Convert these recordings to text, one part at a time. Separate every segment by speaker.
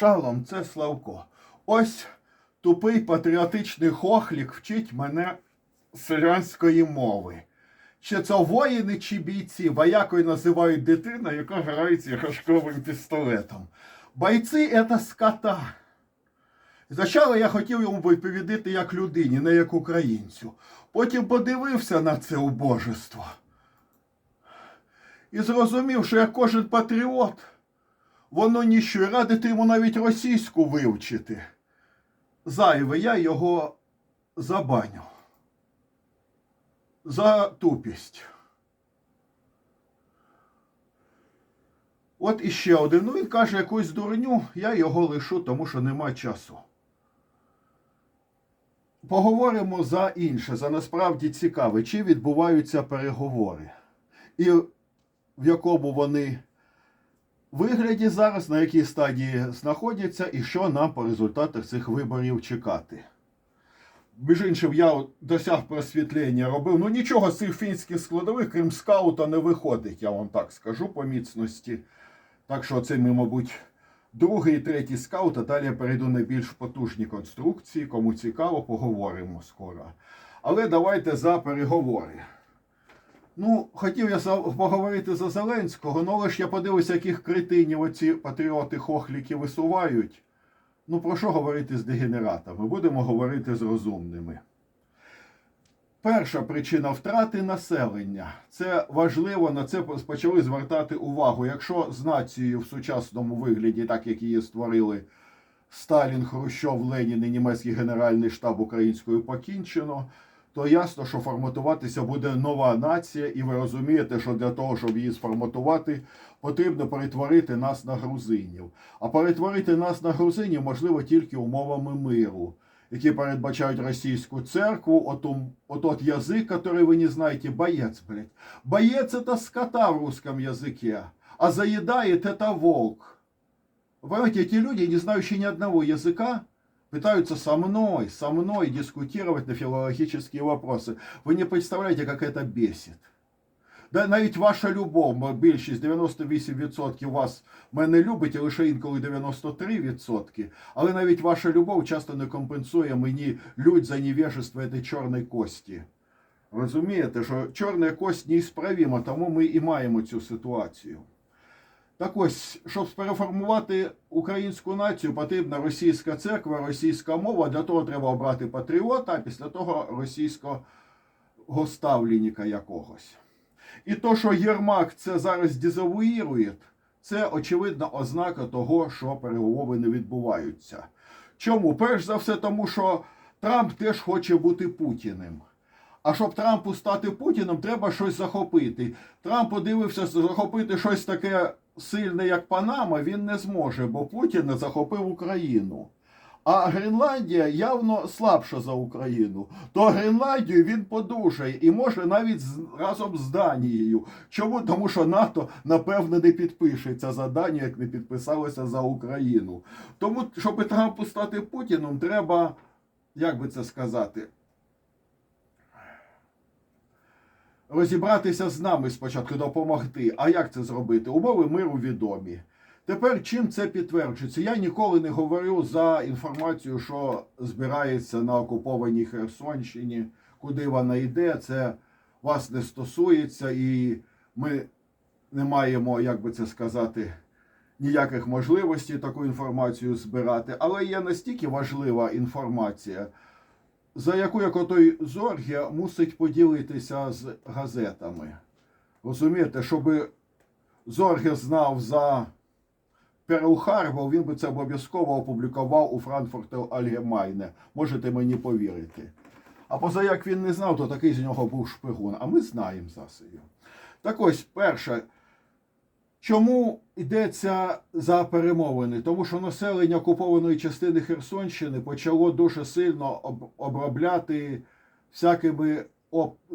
Speaker 1: Шалом, це Славко. Ось тупий патріотичний хохлік вчить мене селянської мови. Чи це воїни чи бійці, воякою називають дитина, яка грається іграшковим пістолетом. Бойці це скота. Спочатку я хотів йому відповідати як людині, не як українцю. Потім подивився на це убожество. І зрозумів, що як кожен патріот, воно ніщо, і радити йому навіть російську вивчити. Зайве, я його забаню. За тупість. От іще один. Ну він каже якусь дурню, я його лишу, тому що нема часу. Поговоримо за інше, за насправді цікаве, чи відбуваються переговори, і в якому вони вигляді зараз, на якій стадії знаходяться, і що нам по результатах цих виборів чекати. Між іншим, я досяг просвітлення робив. Ну нічого з цих фінських складових, крім скаута, не виходить, я вам так скажу по міцності. Так що це ми, мабуть, другий і третій скаут, а далі я перейду на більш потужні конструкції. Кому цікаво, поговоримо скоро. Але давайте за переговори. Ну, хотів я поговорити за Зеленського, ну але ж я подивився, яких критинів оці патріоти хохліки висувають. Ну, про що говорити з дегенератами? Будемо говорити з розумними. Перша причина втрати населення. Це важливо, на це почали звертати увагу. Якщо з нацією в сучасному вигляді, так як її створили Сталін, Хрущов, Ленін і німецький генеральний штаб українською покінчено, то ясно, що форматуватися буде нова нація, і ви розумієте, що для того, щоб її сформатувати, потрібно перетворити нас на грузинів. А перетворити нас на грузинів можливо тільки умовами миру, які передбачають російську церкву, отом, от тот язик, который вы не знаете, боец, блядь. Боец это скота в русском языке, а заедает это волк. Понимаете, эти люди, не знающие ни одного языка, пытаются со мной, со мной дискутировать на филологические вопросы. Вы не представляете, как это бесит. Да навіть ваша любов, бо більшість 98% вас мене любить, а лише інколи 93%. Але навіть ваша любов часто не компенсує мені лють за невежество цієї чорної кості. Розумієте, що чорна кость неісправіма, тому ми і маємо цю ситуацію. Так ось, щоб переформувати українську націю, потрібна російська церква, російська мова. Для того треба обрати патріота, а після того російського ставленника якогось. І то, що Єрмак це зараз дезавуїрує, це очевидна ознака того, що переговори не відбуваються. Чому? Перш за все, тому що Трамп теж хоче бути Путіним. А щоб Трампу стати Путіним, треба щось захопити. Трамп подивився захопити щось таке сильне, як Панама, він не зможе, бо Путін захопив Україну. А Гренландія явно слабша за Україну. То Гренландію він подужає і може навіть разом з Данією. Чому? Тому що НАТО напевне не підпишеться за Данію, як не підписалося за Україну. Тому, щоб Трампу стати Путіном, треба, як би це сказати, розібратися з нами спочатку, допомогти. А як це зробити? Умови миру відомі. Тепер чим це підтверджується? Я ніколи не говорю за інформацію, що збирається на окупованій Херсонщині, куди вона йде. Це вас не стосується, і ми не маємо, як би це сказати, ніяких можливостей таку інформацію збирати. Але є настільки важлива інформація, за яку як отой Зорге мусить поділитися з газетами. Розумієте, щоб Зорге знав за Перл Харбор, він би це обов'язково опублікував у Франкфурте Альгемайне. Можете мені повірити. А поза як він не знав, то такий з нього був шпигун. А ми знаємо засобів. Так ось, перше, чому йдеться за перемовини? Тому що населення окупованої частини Херсонщини почало дуже сильно об- обробляти всякими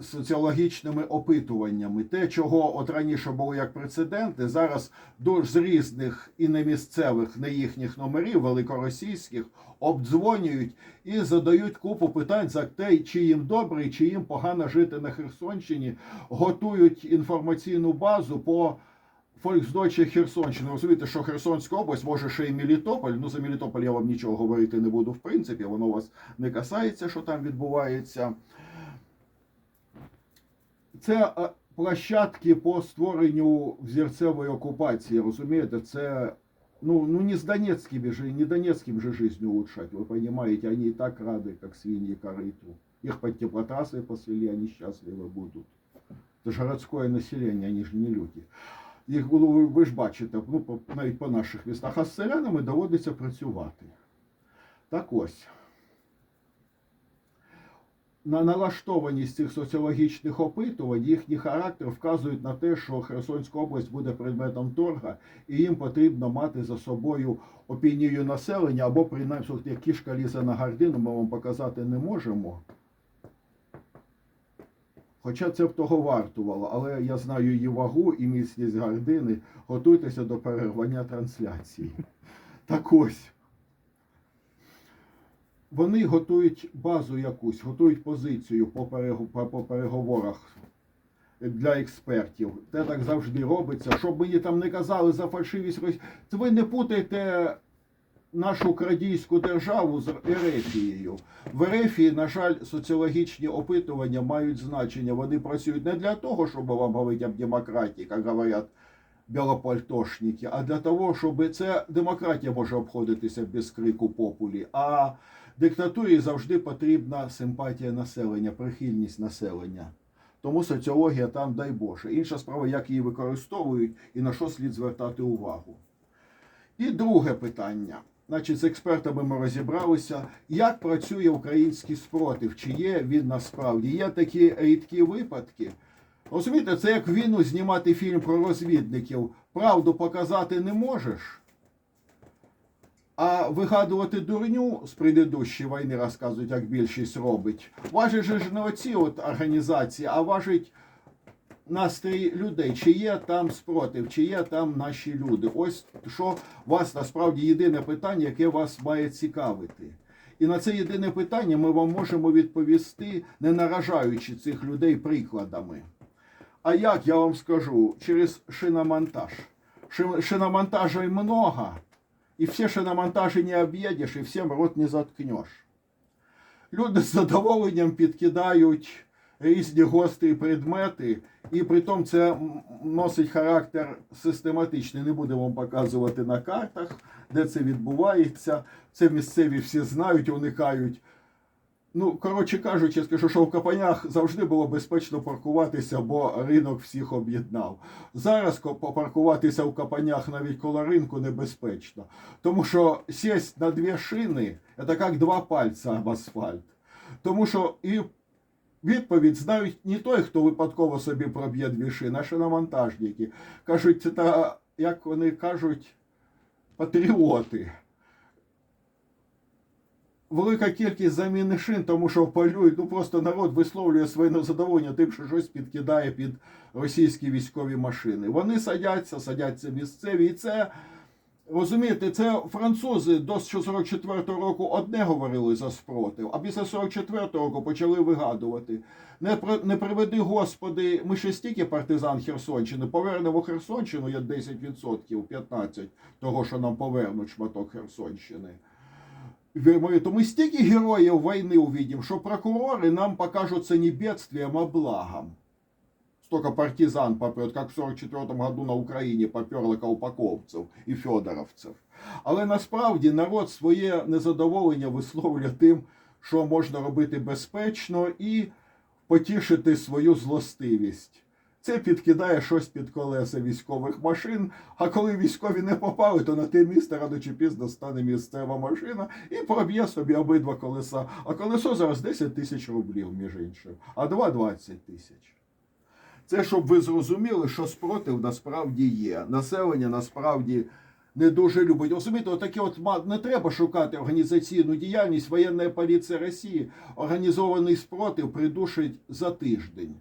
Speaker 1: соціологічними опитуваннями. Те, чого от раніше було як прецеденти, зараз дуже з різних і не місцевих, не їхніх номерів, великоросійських, обдзвонюють і задають купу питань за те, чи їм добре, чи їм погано жити на Херсонщині, готують інформаційну базу по Фольксдойче Херсонщини. Розумієте, що Херсонська область, може ще й Мелітополь. Ну за Мелітополь я вам нічого говорити не буду, в принципі, воно вас не касається, що там відбувається. Це е, площадки по створенню взірцевої окупації, розумієте, це ну, ну не с Донецкими же, не Донецким же жизнь улучшать, вы понимаете, они и так рады, как свиньи корыту. Их под теплотрассой посвели, они счастливы будут. Это же городское население, они же не люди. Їх було, ви, ж бачите, ну, навіть по наших містах, а з селянами доводиться працювати. Так ось. На налаштованість цих соціологічних опитувань їхній характер вказують на те, що Херсонська область буде предметом торга, і їм потрібно мати за собою опінію населення, або принаймні, як кішка лізе на гардину, ми вам показати не можемо. Хоча це б того вартувало, але я знаю її вагу і міцність гардини. Готуйтеся до перервання трансляції. Так ось. Вони готують базу якусь, готують позицію по, переговорах для експертів. Це так завжди робиться. Щоб мені там не казали за фальшивість Росії. Ви не путайте нашу крадійську державу з Ерефією. В Ерефії, на жаль, соціологічні опитування мають значення. Вони працюють не для того, щоб вам говорити об демократії, як говорять білопальтошники, а для того, щоб це демократія може обходитися без крику популі. А диктатурі завжди потрібна симпатія населення, прихильність населення. Тому соціологія там, дай Боже. Інша справа, як її використовують і на що слід звертати увагу. І друге питання. Значить, з експертами ми розібралися, як працює український спротив, чи є він насправді. Є такі рідкі випадки. Розумієте, це як війну знімати фільм про розвідників. Правду показати не можеш. А вигадувати дурню з предыдущої війни розказують, як більшість робить. Важить же ж не оці от організації, а важить настрій людей, чи є там спротив, чи є там наші люди. Ось що вас насправді єдине питання, яке вас має цікавити. І на це єдине питання ми вам можемо відповісти, не наражаючи цих людей прикладами. А як я вам скажу, через шиномонтаж. Ши- Шиномонтажей много, и все шиномонтажи не объедешь, и всем рот не заткнешь. Люди з задоволенням підкидають різні гострі предмети, і при тому це носить характер систематичний. Не будемо вам показувати на картах, де це відбувається. Це місцеві всі знають, уникають. Ну, коротше кажучи, скажу, що в Капанях завжди було безпечно паркуватися, бо ринок всіх об'єднав. Зараз попаркуватися в Капанях навіть коло ринку небезпечно. Тому що сесть на дві шини це як два пальця об асфальт. Тому що і відповідь знають не той, хто випадково собі проб'є дві шини, а шиномонтажники. Кажуть, це та, як вони кажуть, патріоти. Велика кількість заміни шин, тому що полюють, ну просто народ висловлює своє незадоволення тим, що щось підкидає під російські військові машини. Вони садяться, садяться місцеві, і це. Розумієте, це французи до 44-го року одне говорили за спротив, а після 44-го року почали вигадувати. Не, не приведи Господи, ми ще стільки партизан Херсонщини, повернемо Херсонщину, є 10%, 15% того, що нам повернуть шматок Херсонщини. То ми стільки героїв війни увидим, що прокурори нам покажуть це не бедствием, а благом. Столько партизан попрет, как в 44 году на Україні поперло колпаковців і федоровців. Але насправді народ своє незадоволення висловлює тим, що можна робити безпечно і потішити свою злостивість. Це підкидає щось під колеса військових машин. А коли військові не попали, то на те місце рано чи пізно стане місцева машина і проб'є собі обидва колеса. А колесо зараз 10 тисяч рублів, між іншим, а два 20 тисяч. Це щоб ви зрозуміли, що спротив насправді є. Населення насправді не дуже любить. Розумієте, отакі от не треба шукати організаційну діяльність. Воєнна поліція Росії організований спротив придушить за тиждень.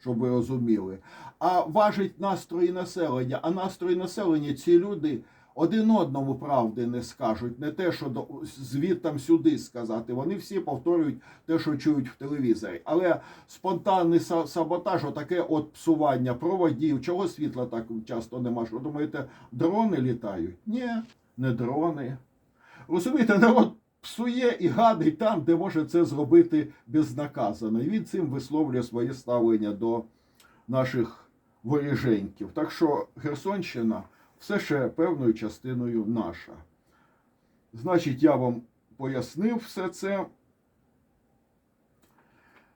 Speaker 1: Щоб ви розуміли. А важить настрої населення. А настрої населення ці люди один одному правди не скажуть, не те, що до, звідтам сюди сказати. Вони всі повторюють те, що чують в телевізорі. Але спонтанний саботаж, отаке от псування проводів, чого світла так часто нема. Що думаєте, дрони літають? Ні, не дрони. Розумієте, народ псує і гадить там, де може це зробити безнаказано. І він цим висловлює своє ставлення до наших воріженьків. Так що Херсонщина все ще певною частиною наша. Значить, я вам пояснив все це.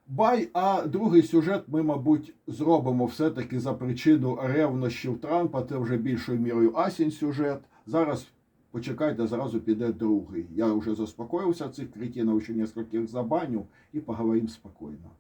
Speaker 1: Бай, а другий сюжет ми, мабуть, зробимо все-таки за причину ревнощів Трампа. Це вже більшою мірою Асінь сюжет. Зараз почекайте, зразу піде другий. Я вже заспокоївся цих кретинів, ще нескольких забаню і поговоримо спокійно.